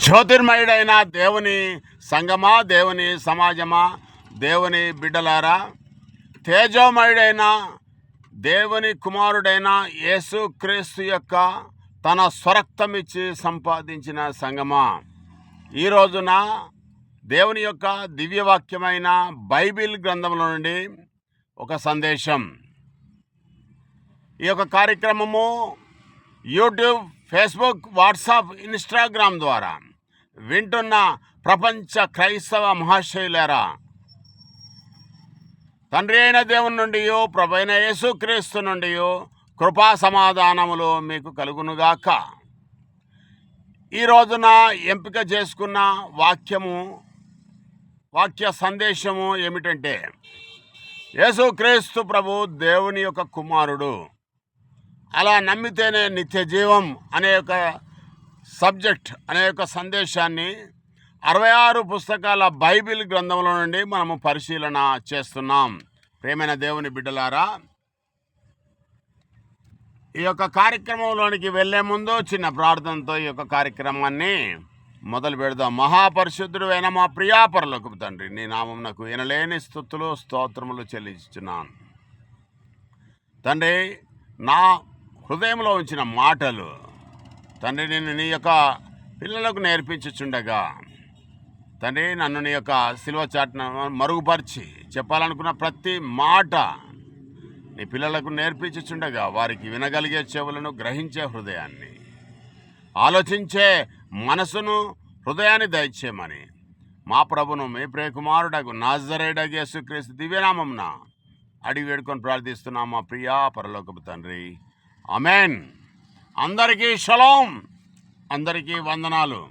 జ్యోతిర్మయుడైన దేవుని సంగమా దేవుని సమాజమా దేవుని బిడ్డలారా తేజోమయుడైన దేవుని కుమారుడైన యేసుక్రీస్తు యొక్క తన స్వరక్తమిచ్చి సంపాదించిన సంగమా. ఈ రోజున దేవుని యొక్క దివ్యవాక్యమైన బైబిల్ గ్రంథంలో నుండి ఒక సందేశం. ఈ యొక్క కార్యక్రమము యూట్యూబ్ ఫేస్బుక్ వాట్సాప్ ఇన్స్టాగ్రామ్ ద్వారా వింటున్న ప్రపంచ క్రైస్తవ మహాశైలరా తండ్రి అయిన దేవుని నుండి ప్రభైన యేసుక్రీస్తు నుండి కృపా సమాధానములు మీకు కలుగునుగాక. ఈ రోజున ఎంపిక చేసుకున్న వాక్యము వాక్య సందేశము ఏమిటంటే యేసుక్రీస్తు ప్రభు దేవుని యొక్క కుమారుడు. అలా నమ్మితేనే నిత్య జీవం అనే ఒక సబ్జెక్ట్ అనే ఒక సందేశాన్ని అరవై ఆరు పుస్తకాల బైబిల్ గ్రంథంలో నుండి మనము పరిశీలన చేస్తున్నాం. ప్రేమైన దేవుని బిడ్డలారా ఈ యొక్క కార్యక్రమంలోనికి వెళ్ళే ముందు చిన్న ప్రార్థనతో ఈ యొక్క కార్యక్రమాన్ని మొదలు పెడదాం. మహాపరిశుద్ధుడు అయిన మా ప్రియాపరులకు తండ్రి నీ నామం నాకు వినలేని స్థుతులు స్తోత్రములు చెల్లించున్నాను తండ్రి నా హృదయంలో ఉంచిన మాటలు తండ్రి నేను నీ యొక్క పిల్లలకు నేర్పించుచుండగా తండ్రి నన్ను నీ యొక్క సిల్వ చాట్న మరుగుపరిచి చెప్పాలనుకున్న ప్రతి మాట నీ పిల్లలకు నేర్పించుచుండగా వారికి వినగలిగే చెవులను గ్రహించే హృదయాన్ని ఆలోచించే మనసును హృదయాన్ని దయచేయమని మా ప్రభును మీ ప్రియకుమారుడకు నాజరేడగు యేసుక్రీస్తు దివ్యనామంన అడిగి వేడుకొని ప్రార్థిస్తున్నాం మా ప్రియా పరలోకపు తండ్రి. అమెన్ అందరికీ షలోం. అందరికీ వందనాలు.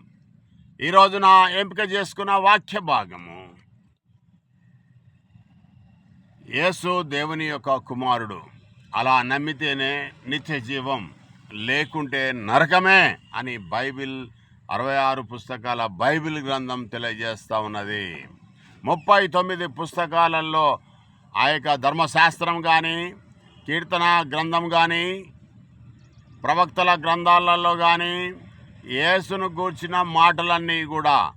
ఈ రోజున ఎంపిక చేసుకున్న వాక్య భాగము. యేసు దేవుని యొక్క కుమారుడు. అలా నమ్మితేనే నిత్య జీవం. లేకుంటే నరకమే అని బైబిల్ అరవై ఆరు పుస్తకాల బైబిల్ గ్రంథం తెలియజేస్తూ ఉన్నది. ముప్పై తొమ్మిది పుస్తకాలలో ఆ యొక్క ధర్మశాస్త్రం కానీ కీర్తన గ్రంథం కానీ ప్రవక్తల గ్రంథాలలో కానీ యేసును గూర్చిన మాటలన్నీ కూడా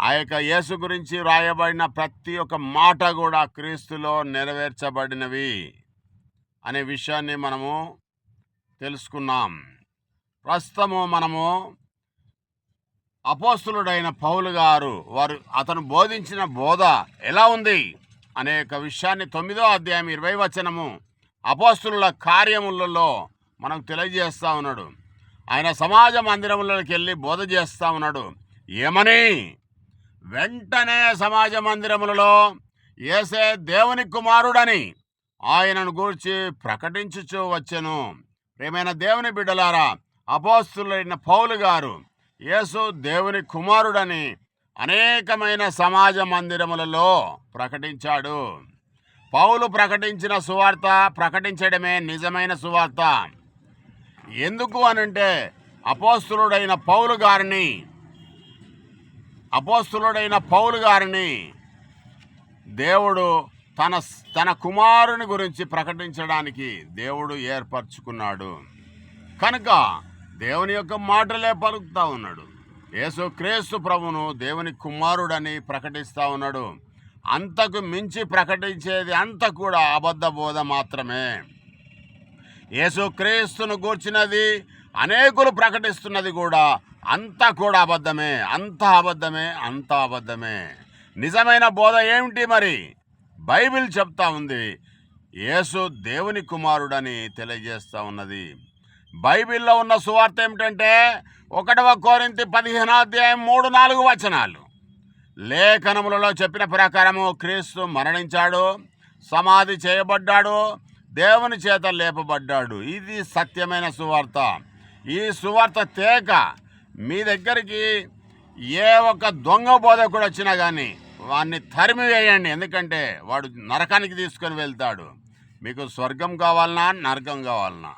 ఆ యొక్క యేసు గురించి వ్రాయబడిన ప్రతి ఒక్క మాట కూడా క్రీస్తులో నెరవేర్చబడినవి అనే విషయాన్ని మనము తెలుసుకున్నాం. ప్రస్తుతము మనము అపోస్తులుడైన పౌలు గారు వారు అతను బోధించిన బోధ ఎలా ఉంది అనే ఒక విషయాన్ని తొమ్మిదో అధ్యాయం ఇరవై వచనము అపోస్తుల కార్యములలో మనకు తెలియజేస్తూ ఉన్నాడు. ఆయన సమాజ మందిరములకి వెళ్ళి బోధ చేస్తూ ఉన్నాడు. ఏమని? వెంటనే సమాజ మందిరములలో ఏసే దేవుని కుమారుడని ఆయనను గూర్చి ప్రకటించుచూ వచ్చెను. ప్రేమైన దేవుని బిడ్డలారా అపోస్తులైన పౌలు గారు యేసు దేవుని కుమారుడని అనేకమైన సమాజ మందిరములలో ప్రకటించాడు. పౌలు ప్రకటించిన సువార్త ప్రకటించడమే నిజమైన సువార్త. ఎందుకు అనంటే అపోస్తులుడైన పౌలు గారిని అపోస్తులుడైన పౌలు గారిని దేవుడు తన తన కుమారుని గురించి ప్రకటించడానికి దేవుడు ఏర్పరచుకున్నాడు. కనుక దేవుని యొక్క మాటలే పలుకుతా ఉన్నాడు. యేసు క్రీస్తు ప్రభును దేవుని కుమారుడని ప్రకటిస్తూ ఉన్నాడు. అంతకు మించి ప్రకటించేది అంత కూడా అబద్ధ బోధ మాత్రమే. యేసుక్రీస్తును గూర్చినది అనేకులు ప్రకటిస్తున్నది కూడా అంతా కూడా అబద్ధమే అంత అబద్ధమే అంత అబద్ధమే. నిజమైన బోధ ఏమిటి మరి? బైబిల్ చెప్తా ఉంది యేసు దేవుని కుమారుడని తెలియజేస్తా ఉన్నది. బైబిల్లో ఉన్న సువార్త ఏమిటంటే ఒకటవ కోరింతి పదిహేను అధ్యాయం మూడు నాలుగు వచనాలు. లేఖనములలో చెప్పిన ప్రకారము క్రీస్తు మరణించాడు సమాధి చేయబడ్డాడు దేవుని చేత లేపబడ్డాడు. ఇది సత్యమైన సువార్త. ఈ సువార్త తేక మీ దగ్గరికి ఏ ఒక్క దొంగ బోధకుడు వచ్చినా కానీ వాడిని తరిమి వేయండి ఎందుకంటే వాడు నరకానికి తీసుకొని వెళ్తాడు. మీకు స్వర్గం కావాలన్నా నరకం కావాలన్నా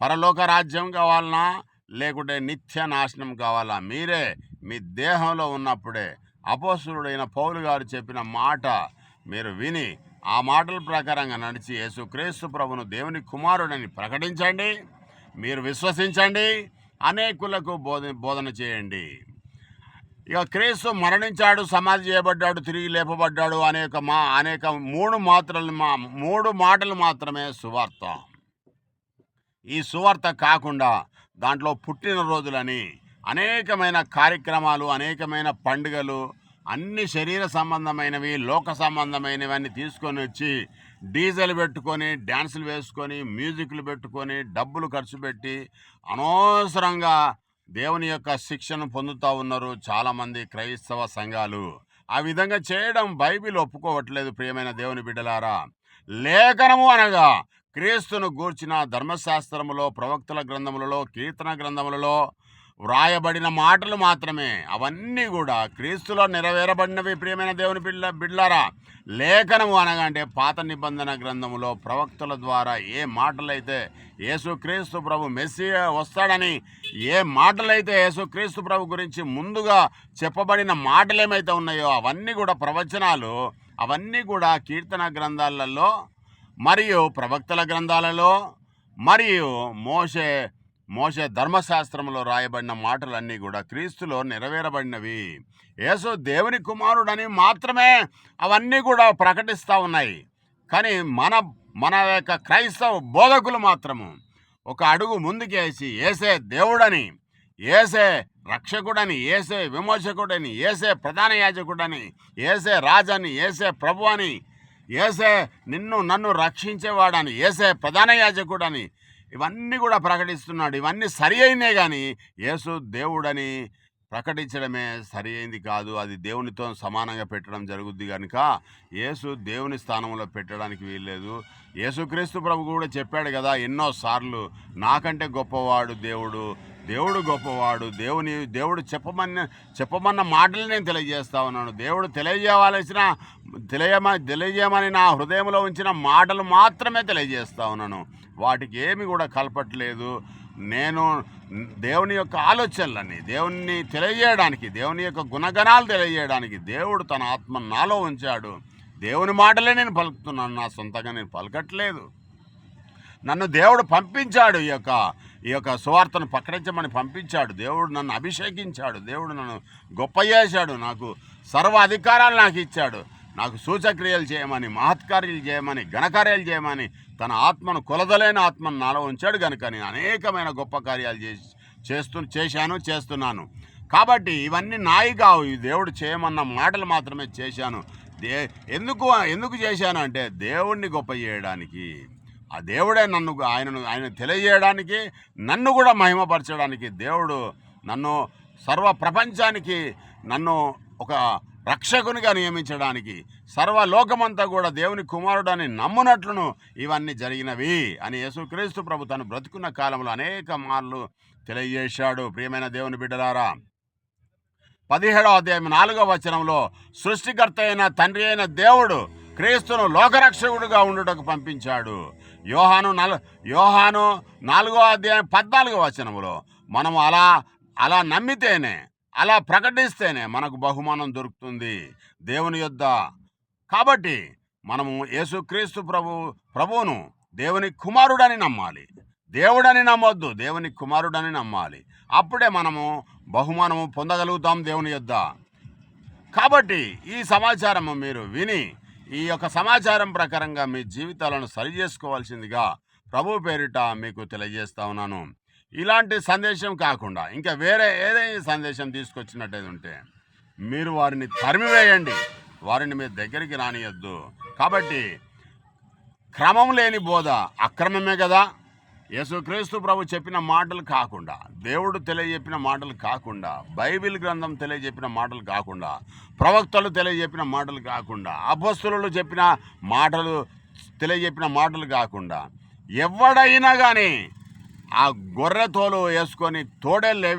పరలోక రాజ్యం కావాలన్నా లేకుంటే నిత్య నాశనం కావాలా? మీరే మీ దేహంలో ఉన్నప్పుడే అపోసురుడైన పౌలు గారు చెప్పిన మాట మీరు విని ఆ మాటల ప్రకారంగా నడిచి యేసుక్రీస్తు ప్రభును దేవుని కుమారుడని ప్రకటించండి. మీరు విశ్వసించండి. అనేకులకు బోధ బోధన చేయండి. ఇక క్రీస్తు మరణించాడు సమాధి చేయబడ్డాడు తిరిగి లేపబడ్డాడు అనేక మా అనేక మూడు మాత్రలు మా మూడు మాటలు మాత్రమే సువార్త. ఈ సువార్త కాకుండా దాంట్లో పుట్టినరోజులని అనేకమైన కార్యక్రమాలు అనేకమైన పండుగలు అన్ని శరీర సంబంధమైనవి లోక సంబంధమైనవన్నీ తీసుకొని వచ్చి డీజిల్ పెట్టుకొని డ్యాన్సులు వేసుకొని మ్యూజిక్లు పెట్టుకొని డబ్బులు ఖర్చు పెట్టి అనవసరంగా దేవుని యొక్క శిక్షను పొందుతూ ఉన్నారు చాలామంది క్రైస్తవ సంఘాలు. ఆ విధంగా చేయడం బైబిల్ ఒప్పుకోవట్లేదు ప్రియమైన దేవుని బిడ్డలారా. లేఖనము అనగా క్రీస్తును గూర్చిన ధర్మశాస్త్రములో ప్రవక్తల గ్రంథములలో కీర్తన గ్రంథములలో వ్రాయబడిన మాటలు మాత్రమే. అవన్నీ కూడా క్రీస్తులో నెరవేరబడినవి ప్రియమైన దేవుని బిడ్డ బిడ్లారా. లేఖనము అనగా అంటే పాత నిబంధన గ్రంథములో ప్రవక్తల ద్వారా ఏ మాటలైతే యేసుక్రీస్తు ప్రభు మెస్సి వస్తాడని ఏ మాటలైతే యేసుక్రీస్తు ప్రభు గురించి ముందుగా చెప్పబడిన మాటలు ఏమైతే ఉన్నాయో అవన్నీ కూడా ప్రవచనాలు అవన్నీ కూడా కీర్తన గ్రంథాలలో మరియు ప్రవక్తల గ్రంథాలలో మరియు మోషే మోషే ధర్మశాస్త్రంలో రాయబడిన మాటలన్నీ కూడా క్రీస్తులో నెరవేరబడినవి. యేసు దేవుని కుమారుడని మాత్రమే అవన్నీ కూడా ప్రకటిస్తూ ఉన్నాయి. కానీ మన మన యొక్క క్రైస్తవ బోధకులు మాత్రము ఒక అడుగు ముందుకేసి ఏసే దేవుడని ఏసే రక్షకుడని ఏసే విమోచకుడని ఏసే ప్రధాన యాజకుడని ఏసే రాజని ఏసే ప్రభు అని ఏసే నిన్ను నన్ను రక్షించేవాడని ఏసే ప్రధాన యాజకుడని ఇవన్నీ కూడా ప్రకటిస్తున్నాడు. ఇవన్నీ సరి అయినే కానీ యేసు దేవుడని ప్రకటించడమే సరి అయింది కాదు. అది దేవునితో సమానంగా పెట్టడం జరుగుద్ది కనుక యేసు దేవుని స్థానంలో పెట్టడానికి వీల్లేదు. యేసుక్రీస్తు ప్రభు కూడా చెప్పాడు కదా ఎన్నో సార్లు నాకంటే గొప్పవాడు దేవుడు దేవుడు గొప్పవాడు దేవుని దేవుడు చెప్పమన్న చెప్పమన్న మాటలు నేను తెలియజేస్తా ఉన్నాను. దేవుడు తెలియజేయవలసిన తెలియమ తెలియజేయమని నా హృదయంలో ఉంచిన మాటలు మాత్రమే తెలియజేస్తా ఉన్నాను. వాటికి ఏమి కూడా కలపట్లేదు. నేను దేవుని యొక్క ఆలోచనలని దేవుణ్ణి తెలియజేయడానికి దేవుని యొక్క గుణగణాలు తెలియజేయడానికి దేవుడు తన ఆత్మ నాలో ఉంచాడు. దేవుని మాటలే నేను పలుకుతున్నాను నా సొంతంగా నేను పలకట్లేదు. నన్ను దేవుడు పంపించాడు ఈ యొక్క ఈ యొక్క సువార్తను ప్రకటించమని పంపించాడు. దేవుడు నన్ను అభిషేకించాడు. దేవుడు నన్ను గొప్ప చేశాడు. నాకు సర్వ అధికారాలు నాకు ఇచ్చాడు. నాకు సూచక్రియలు చేయమని మహత్కార్యాలు చేయమని ఘనకార్యాలు చేయమని తన ఆత్మను కొలదలేని ఆత్మను నాలో ఉంచాడు కనుక నేను అనేకమైన గొప్ప కార్యాలు చేసి చేస్తు చేశాను చేస్తున్నాను. కాబట్టి ఇవన్నీ నాయి కావు. ఈ దేవుడు చేయమన్న మాటలు మాత్రమే చేశాను. దే ఎందుకు ఎందుకు చేశాను అంటే దేవుణ్ణి గొప్ప చేయడానికి. ఆ దేవుడే నన్ను ఆయనను ఆయన తెలియజేయడానికి నన్ను కూడా మహిమపరచడానికి దేవుడు నన్ను సర్వ ప్రపంచానికి నన్ను ఒక రక్షకునిగా నియమించడానికి సర్వలోకమంతా కూడా దేవుని కుమారుడని నమ్మునట్లును ఇవన్నీ జరిగినవి అని యేసుక్రీస్తు ప్రభు తను బ్రతుకున్న కాలంలో అనేక మార్లు తెలియజేశాడు. ప్రియమైన దేవుని బిడ్డలారా పదిహేడవ అధ్యాయం నాలుగవ వచనంలో సృష్టికర్త అయిన తండ్రి అయిన దేవుడు క్రీస్తును లోకరక్షకుడుగా ఉండుటకు పంపించాడు. యోహాను నల్ యోహాను నాలుగో అధ్యాయం పద్నాలుగో వచనములో మనం అలా అలా నమ్మితేనే అలా ప్రకటిస్తేనే మనకు బహుమానం దొరుకుతుంది దేవుని యొద్ద. కాబట్టి మనము యేసుక్రీస్తు ప్రభు ప్రభువును దేవుని కుమారుడని నమ్మాలి. దేవుడని నమ్మొద్దు దేవుని కుమారుడని నమ్మాలి. అప్పుడే మనము బహుమానము పొందగలుగుతాం దేవుని యొద్ద. కాబట్టి ఈ సమాచారము మీరు విని ఈ యొక్క సమాచారం ప్రకారంగా మీ జీవితాలను సరి చేసుకోవాల్సిందిగా ప్రభు పేరిట మీకు తెలియజేస్తా ఉన్నాను. ఇలాంటి సందేశం కాకుండా ఇంకా వేరే ఏదైనా సందేశం తీసుకొచ్చినట్టయితే ఉంటే మీరు వారిని తరిమివేయండి. వారిని మీ దగ్గరికి రానియద్దు. కాబట్టి క్రమం లేని బోధ అక్రమమే కదా. యేసుక్రీస్తు ప్రభు చెప్పిన మాటలు కాకుండా దేవుడు తెలియజెప్పిన మాటలు కాకుండా బైబిల్ గ్రంథం తెలియజెప్పిన మాటలు కాకుండా ప్రవక్తలు తెలియజెప్పిన మాటలు కాకుండా అభస్తులు చెప్పిన మాటలు తెలియజెప్పిన మాటలు కాకుండా ఎవడైనా కానీ ఆ గొర్రె తోలు వేసుకొని తోడేళ్ళు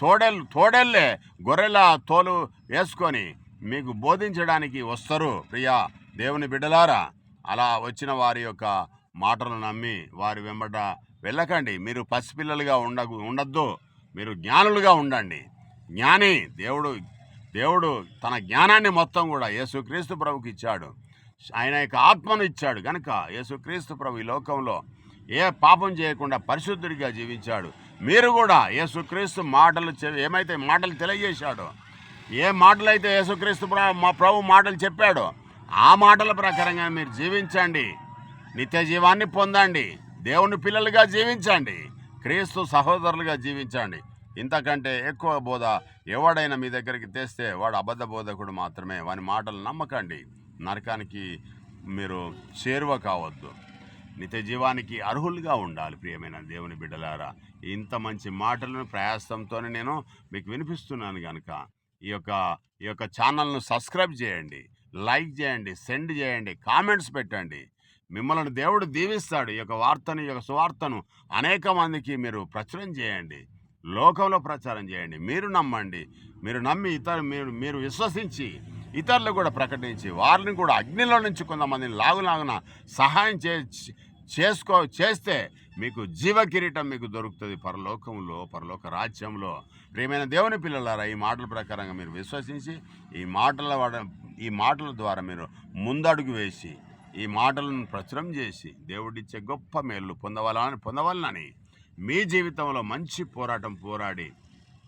తోడేళ్ళు తోడేళ్ళే గొర్రెల తోలు వేసుకొని మీకు బోధించడానికి వస్తారు. ప్రియా దేవుని బిడ్డలారా అలా వచ్చిన వారి యొక్క మాటలు నమ్మి వారి వెంబట వెళ్ళకండి. మీరు పసిపిల్లలుగా ఉండ ఉండద్దు. మీరు జ్ఞానులుగా ఉండండి. జ్ఞాని దేవుడు దేవుడు తన జ్ఞానాన్ని మొత్తం కూడా యేసుక్రీస్తు ప్రభుకి ఇచ్చాడు. ఆయన యొక్క ఆత్మను ఇచ్చాడు కనుక యేసుక్రీస్తు ప్రభు ఈ లోకంలో ఏ పాపం చేయకుండా పరిశుద్ధుడిగా జీవించాడు. మీరు కూడా యేసుక్రీస్తు మాటలు ఏమైతే మాటలు తెలియజేశాడో ఏ మాటలైతే యేసుక్రీస్తు మా ప్రభు మాటలు చెప్పాడో ఆ మాటల ప్రకారంగా మీరు జీవించండి. నిత్య జీవాన్ని పొందండి. దేవుని పిల్లలుగా జీవించండి. క్రీస్తు సహోదరులుగా జీవించండి. ఇంతకంటే ఎక్కువ బోధ ఎవడైనా మీ దగ్గరికి తెస్తే వాడు అబద్ధ బోధకుడు మాత్రమే. వాని మాటలు నమ్మకండి. నరకానికి మీరు చేరువ కావద్దు. నిత్యజీవానికి అర్హులుగా ఉండాలి ప్రియమైన దేవుని బిడ్డలారా. ఇంత మంచి మాటలను ప్రయాసంతోనే నేను మీకు వినిపిస్తున్నాను కనుక ఈ యొక్క ఈ యొక్క ఛానల్ను సబ్స్క్రైబ్ చేయండి లైక్ చేయండి సెండ్ చేయండి కామెంట్స్ పెట్టండి. మిమ్మల్ని దేవుడు దీవిస్తాడు. ఈ యొక్క వార్తను ఈ యొక్క సువార్తను అనేక మందికి మీరు ప్రచురం చేయండి లోకంలో ప్రచారం చేయండి. మీరు నమ్మండి. మీరు నమ్మి ఇతర మీరు మీరు విశ్వసించి ఇతరులు కూడా ప్రకటించి వారిని కూడా అగ్నిలో నుంచి కొంతమందిని లాగులాగున సహాయం చే చేసుకో చేస్తే మీకు జీవ కిరీటం మీకు దొరుకుతుంది. పరలోకంలో పరలోక రాజ్యంలో. ప్రియమైన దేవుని పిల్లలారా ఈ మాటల ప్రకారంగా మీరు విశ్వసించి ఈ మాటల ఈ మాటల ద్వారా మీరు ముందడుగు వేసి ఈ మాటలను ప్రచురం చేసి దేవుడిచ్చే గొప్ప మేలు పొందవాలని పొందవాలని మీ జీవితంలో మంచి పోరాటం పోరాడి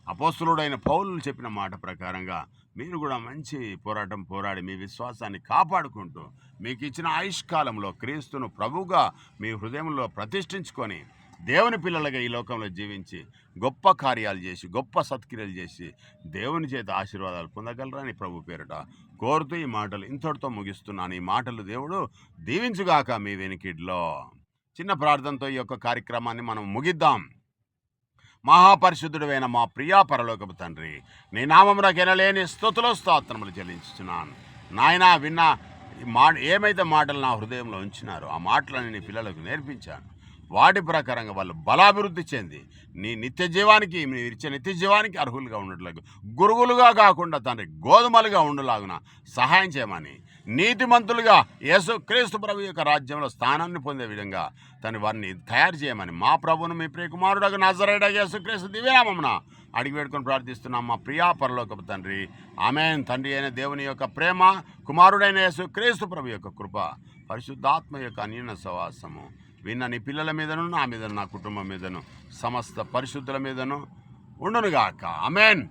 అపోస్తులుడైన పౌరులు చెప్పిన మాట ప్రకారంగా మీరు కూడా మంచి పోరాటం పోరాడి మీ విశ్వాసాన్ని కాపాడుకుంటూ మీకు ఇచ్చిన ఆయుష్కాలంలో క్రీస్తును ప్రభువుగా మీ హృదయంలో ప్రతిష్ఠించుకొని దేవుని పిల్లలుగా ఈ లోకంలో జీవించి గొప్ప కార్యాలు చేసి గొప్ప సత్క్రియలు చేసి దేవుని చేత ఆశీర్వాదాలు పొందగలరని ప్రభు పేరిట కోరుతూ ఈ మాటలు ఇంతటితో ముగిస్తున్నాను. ఈ మాటలు దేవుడు దీవించుగాక మీ వెనికిడ్లో. చిన్న ప్రార్థనతో ఈ యొక్క కార్యక్రమాన్ని మనం ముగిద్దాం. మహాపరిశుద్ధుడైన మా ప్రియా పరలోకపు తండ్రి నీ నామమునకెనలేని స్థుతులు స్తోత్రములు చెల్లించుతున్నాను నాయన విన్న మా ఏమైతే మాటలు నా హృదయంలో ఉంచినారో ఆ మాటలను నీ పిల్లలకు నేర్పించాను. వాటి ప్రకారంగా వాళ్ళు బలాభివృద్ధి చెంది నీ నిత్య జీవానికి మీరు ఇచ్చే నిత్య జీవానికి అర్హులుగా ఉండట్లేదు గురువులుగా కాకుండా తండ్రి గోధుమలుగా ఉండలాగున సహాయం చేయమని నీతిమంతులుగా యేసు క్రీస్తు ప్రభు యొక్క రాజ్యంలో స్థానాన్ని పొందే విధంగా తను వారిని తయారు చేయమని మా ప్రభును మీ ప్రియకుమారుడు నజరేడ యేసుక్రీస్తు దివ్యనామమున అడిగి వేడుకొని ప్రార్థిస్తున్నాం. మా ప్రియా పరలోకపు తండ్రి ఆమెన్. తండ్రి అయిన దేవుని యొక్క ప్రేమ కుమారుడైన యేసు క్రీస్తు ప్రభు యొక్క కృప పరిశుద్ధాత్మ యొక్క అన్యన సవాసము విన్న నీ పిల్లల మీదను నా మీదను నా కుటుంబం మీదను సమస్త పరిశుద్ధుల మీదను ఉండునుగాక. అమెన్